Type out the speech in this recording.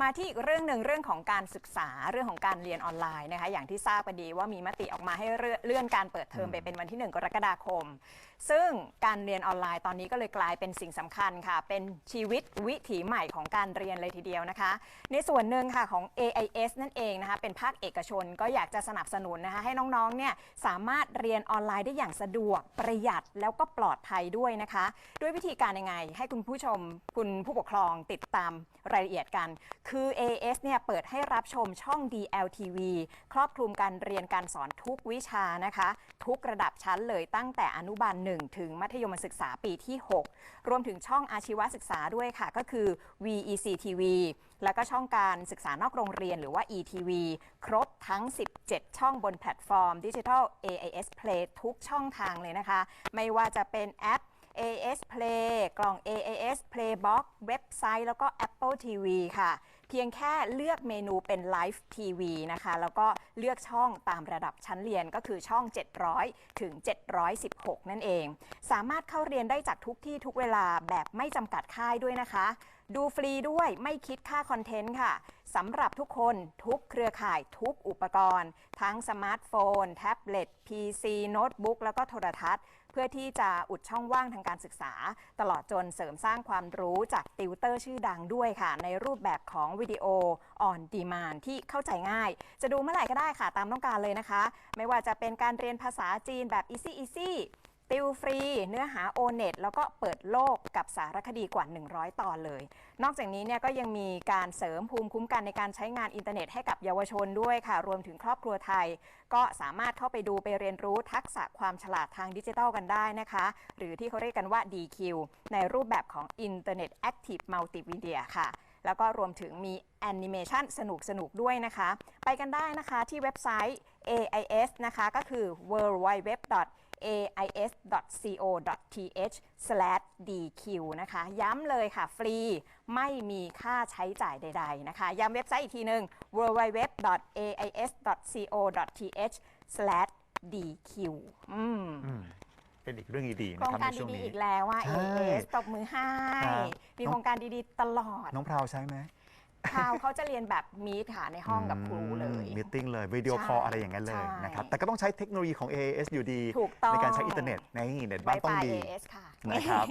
มาที่อีกเรื่องหนึ่งเรื่องของการศึกษาเรื่องของการเรียนออนไลน์นะคะอย่างที่ทราบกันดีว่ามีมติออกมาให้เลื่อนเลื่อนการเปิดเทอมไปเป็นวันที่ 1 กรกฎาคม ซึ่งการเรียนออนไลน์ตอนนี้ก็เลยกลายเป็นสิ่งสำคัญค่ะ เป็นชีวิตวิถีใหม่ของการเรียนเลยทีเดียวนะคะ ในส่วนหนึ่งค่ะของ AIS นั่นเองนะคะเป็นภาคเอกชนก็อยากจะสนับสนุนนะคะให้น้องๆเนี่ยสามารถเรียนออนไลน์ได้อย่างสะดวกประหยัดแล้วก็ปลอดภัยด้วยนะคะ ด้วยวิธีการยังไง ให้คุณผู้ชมคุณผู้ปกครองติดตามรายละเอียดกันคือ AS เนี่ยเปิดให้รับชมช่อง DLTV ครอบคลุมการเรียนการสอนทุกวิชานะคะ ทุกระดับชั้นเลยตั้งแต่อนุบาล 1 ถึงมัธยมศึกษาปีที่ 6 รวมถึงช่องอาชีวศึกษาด้วยค่ะ ก็คือ VEC TV แล้วก็ช่องการศึกษานอกโรงเรียนหรือว่า ETV ครบทั้ง 17 ช่องบนแพลตฟอร์มดิจิทัล AIS Play ทุกช่องทางเลยนะคะ ไม่ว่าจะเป็นแอป AS Play กล่อง AAS Playbox เว็บไซต์ แล้วก็ Apple TV ค่ะ เพียงแค่เลือกเมนูเป็น Live TV นะคะ แล้วก็เลือกช่องตามระดับชั้นเรียนก็คือช่อง 700 ถึง 716 นั่นเอง สามารถเข้าเรียนได้จากทุกที่ทุกเวลาแบบไม่จำกัดค่ายด้วยนะคะ ดูฟรีด้วยไม่คิดค่าคอนเทนต์ค่ะ สำหรับทุกคนทุกเครือข่ายทุกอุปกรณ์ ทั้งสมาร์ทโฟน แท็บเล็ต PC โน้ตบุ๊กแล้วก็โทรทัศน์ เพื่อที่จะอุดช่องว่างทางการศึกษา ตลอดจนเสริมสร้างความรู้จากติวเตอร์ชื่อดังด้วยค่ะ ในรูปแบบของวิดีโอออนดีมานที่เข้าใจง่าย จะดูเมื่อไหร่ก็ได้ค่ะตามต้องการเลยนะคะ ไม่ว่าจะเป็นการเรียนภาษาจีนแบบ Easy Easy ติวฟรี เนื้อหาโอเน็ตแล้วก็เปิดโลกกับสารคดีกว่า 100 ตอนเลย นอกจากนี้เนี่ยก็ยังมีการเสริมภูมิคุ้มกันในการใช้งานอินเทอร์เน็ตให้กับเยาวชนด้วยค่ะ รวมถึงครอบครัวไทย ก็สามารถเข้าไปดูไปเรียนรู้ทักษะความฉลาดทางดิจิทัลกันได้นะคะ หรือที่เขาเรียกกันว่า DQ ในรูปแบบของ Internet Active Multimedia ค่ะ แล้วก็รวมถึงมีแอนิเมชันสนุกสนุกด้วยนะคะ ไปกันได้นะคะที่เว็บไซต์ AIS นะคะ ก็คือ worldwideweb ais.co.th/dq นะคะ ย้ำเลยค่ะ ฟรีไม่มีค่าใช้จ่ายใด ๆ นะคะ ย้ำเว็บไซต์อีกทีหนึ่ง www.ais.co.th/dq อืม เป็นอีกเรื่องดีๆโครนะงครับการในช่วงดีนี้ๆอีกแล้วว่า ใช่ AS ตบมือให้ ครับ มีโครงการดีๆตลอดน้องพราวใช้ไหมคราวเขาจะเรียนแบบมีดค่ะในห้องกับครูเลย มีติ้งเลยวิดีโอใช่คอลอะไรอย่างนั้นเลยใช่นะครับแต่ก็ต้องใช้เทคโนโลยีของ AAS อยู่ดี ถูกต้องในการใช้อินเตอร์เน็ตในเน็ตบ้านต้อง Wi-Fi ดี AS ค่ะ นะครับ